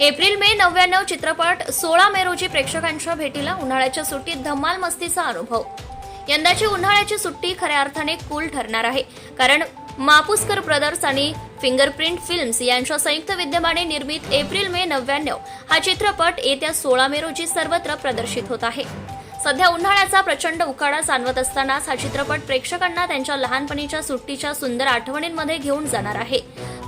April May नव्याण्णव चित्रपट सोळा मे रोजी प्रेक्षकांच्या भेटीला उन्हाळ्याच्या सुट्टीत धम्माल मस्तीचा अनुभव. यंदाची उन्हाळ्याची सुट्टी खऱ्या अर्थाने कूल ठरणार आहे. कारण मापुसकर ब्रदर्स आणि फिंगरप्रिंट फिल्म्स यांच्या संयुक्त विद्यमाने निर्मित एप्रिल मे नव्याण्णव हा चित्रपट येत्या सोळा मे रोजी सर्वत्र प्रदर्शित होत आहे. सध्या उन्हाळ्याचा प्रचंड उकाडा जाणवत असतानाच हा चित्रपट प्रेक्षकांना त्यांच्या लहानपणीच्या सुट्टीच्या सुंदर आठवणींमध्ये घेऊन जाणार आहे.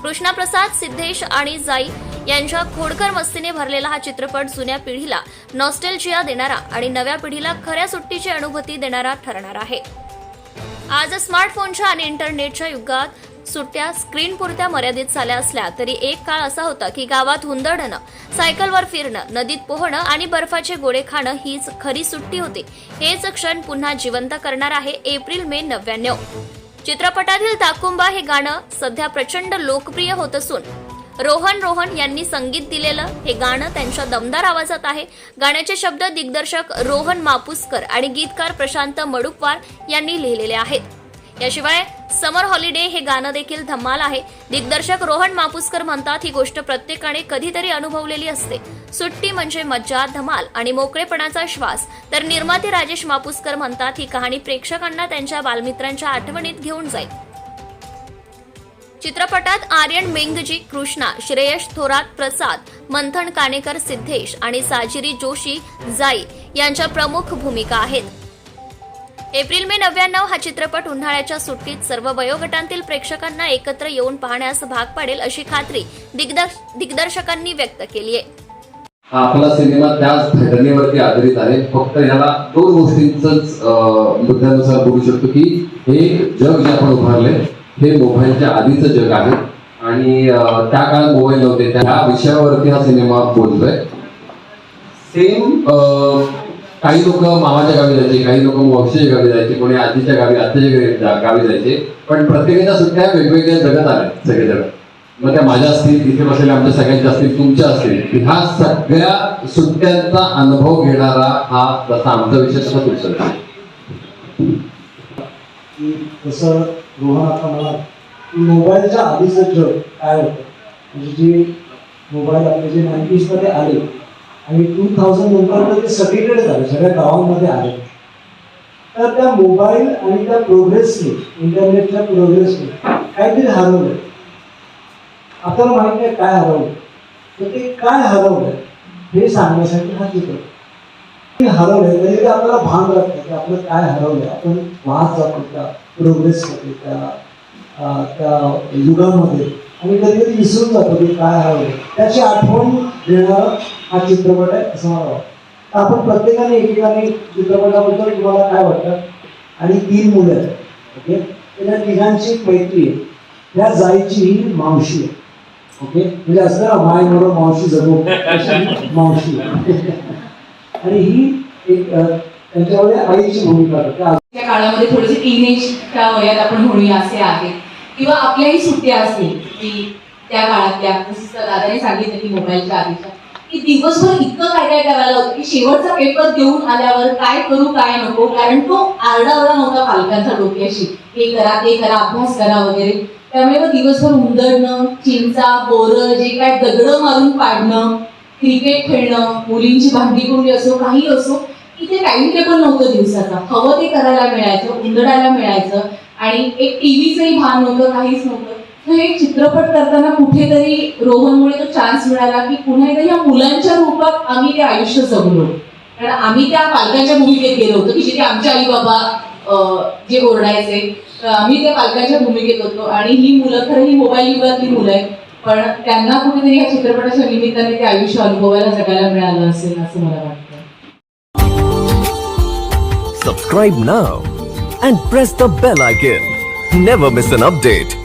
कृष्णाप्रसाद सिद्धेश आणि जाई यांच्या खोडकर मस्तीने भरलेला हा चित्रपट जुन्या पिढीला नॉस्टेलजिया देणारा आणि नव्या पिढीला खऱ्या सुट्टीची अनुभूती देणारा ठरणार आहे. आज स्मार्टफोनच्या आणि इंटरनेटच्या युगात सुट्ट्या स्क्रीनपुरत्या मर्यादित झाल्या असल्या तरी एक काळ असा होता की गावात हुंदडणं सायकलवर फिरणं नदीत पोहणं आणि बर्फाचे गोळे खाणं हीच खरी सुट्टी होती. हेच क्षण पुन्हा जिवंत करणार आहे एप्रिल मे नव्याण्णव. चित्रपटातील ताकुंबा हे गाणं सध्या प्रचंड लोकप्रिय होत असून रोहन रोहन यांनी संगीत दिलेलं हे गाणं त्यांच्या दमदार आवाजात आहे. गाण्याचे शब्द दिग्दर्शक रोहन मापुसकर आणि गीतकार प्रशांत मडुकवार यांनी लिहिलेले आहेत. याशिवाय समर हॉलिडे हे गाणं देखील धम्माल आहे. दिग्दर्शक रोहन मापुसकर म्हणतात ही गोष्ट प्रत्येकाने कधीतरी अनुभवलेली असते. सुट्टी म्हणजे मज्जा धमाल आणि मोकळेपणाचा श्वास. तर निर्माते राजेश मापुसकर म्हणतात ही कहाणी प्रेक्षकांना त्यांच्या बालमित्रांच्या आठवणीत घेऊन जाईल. चित्रपटात आर्यन मेंगजी कृष्णा श्रेयश थोरात प्रसाद मंथन कानेकर सिद्धेश आणि साजिरी जोशी जाई यांच्या प्रमुख भूमिका आहेत. एप्रिल मे नव्याण्णव हा चित्रपट उन्हाळ्याच्या सुट्टीत सर्व वयोगटांतील प्रेक्षकांना एकत्र येऊन पाहण्यास भाग पाडेल अशी खात्री दिग्दर्शकांनी व्यक्त केली आहे. हा आपला सिनेमा त्याच घटनेवरती आधारित आहे. फक्त ह्याला दोन गोष्टींच मुद्द्यानुसार बोलू शकतो की हे जग जे आपण उभारले हे मोबाईलच्या आधीचं जग आहे. आणि त्या काळात मोबाईल नव्हते. त्या विषयावरती हा सिनेमा बोलतोय. सेम काही लोक मामाच्या गावी जायचे काही लोक मावशीच्या गावी जायचे कोणी आजीच्या गावी आत्ताच्या गावी गावी जायचे. पण प्रत्येकाच्या सुट्ट्या वेगवेगळ्या जगत आल्या सगळेजण. मग त्या माझ्या असतील तिथे बसलेल्या आमच्या सगळ्यांच्या असतील तुमच्या असतील. ह्या सगळ्या सुट्ट्यांचा अनुभव घेणारा हा तसा आमचा विषय तसा तुमचा तसं रोहन आता मला मोबाईलच्या आधीचं जग काय होतं? म्हणजे जे मोबाईल आपले जे नाईन्टीजमध्ये आले आणि टू थाउजंड नंतर ते सगळीकडे झाले सगळ्या गावांमध्ये आले. तर त्या मोबाईल आणि त्या प्रोग्रेसने इंटरनेटच्या प्रोग्रेसने काहीतरी हरवलं आपल्याला माहिती आहे काय हरवलं तर ते काय हरवलं हे सांगण्यासाठी हा चित्र. तरी ते आपल्याला भान लागतं की आपलं काय हरवलंय. आपण वाहत जातो त्या प्रोग्रेसमध्ये त्या अं, त्या युगामध्ये. आणि कधी कधी विसरून जातो की काय हरवलं त्याची आठवण देणारा हा चित्रपट आहे असं मला वाटतं. आपण प्रत्येकाने एकेकाने चित्रपटाबद्दल तुम्हाला काय वाटतं? आणि तीन मुलं आहेत ओके? त्या तिघांची मैत्री आहे. त्या जायची ही मावशी आहे ओके? म्हणजे असं माय बरोबर मावशी जगू. मावशी. आणि ही एक त्यांच्यामध्ये आईची भूमिका त्या काळामध्ये थोडेसे टीनेजच्या वयात आपण म्हणूया असे आहेत किंवा आपल्याही सुट्ट्या असतील की त्या काळातल्या. जसं दादाने सांगितलं की मोबाईलच्या आधीच्या. की दिवसभर इतकं काय काय करायला होतं की शेवटचा पेपर देऊन आल्यावर काय करू काय नको. कारण तो आरडाओरडा नव्हता पालकांचा डोक्याशी. हे करा ते करा अभ्यास करा वगैरे. त्यामुळे मग दिवसभर उंदरणं चिंचा बोरं जे काय दगडं मारून पाडणं क्रिकेट खेळणं मुलींची भांडी कुंडी असो काही असो की ते टाइम टेबल नव्हतं दिवसाचा. हवं ते करायला मिळायचं उंदडायला मिळायचं आणि एक टीव्हीचंही भान नव्हतं काहीच नव्हतं. तर हे चित्रपट करताना कुठेतरी रोहनमुळे तो चान्स मिळाला की पुन्हा एकदा या मुलांच्या रूपात आम्ही ते आयुष्य जगलो. कारण आम्ही त्या पालकांच्या भूमिकेत गेलो होतो की जिथे आमचे आई बाबा जे ओरडायचे तर आम्ही त्या पालकांच्या भूमिकेत होतो. आणि ही मुलं खरं ही मोबाईल युगातली मुलं आहेत. पण त्यांना कुठेतरी या चित्रपटाच्या निमित्ताने ते आयुष्य अनुभवायला जगायला मिळालं असेल असं मला वाटतं Subscribe now and press the bell icon. Never miss an update.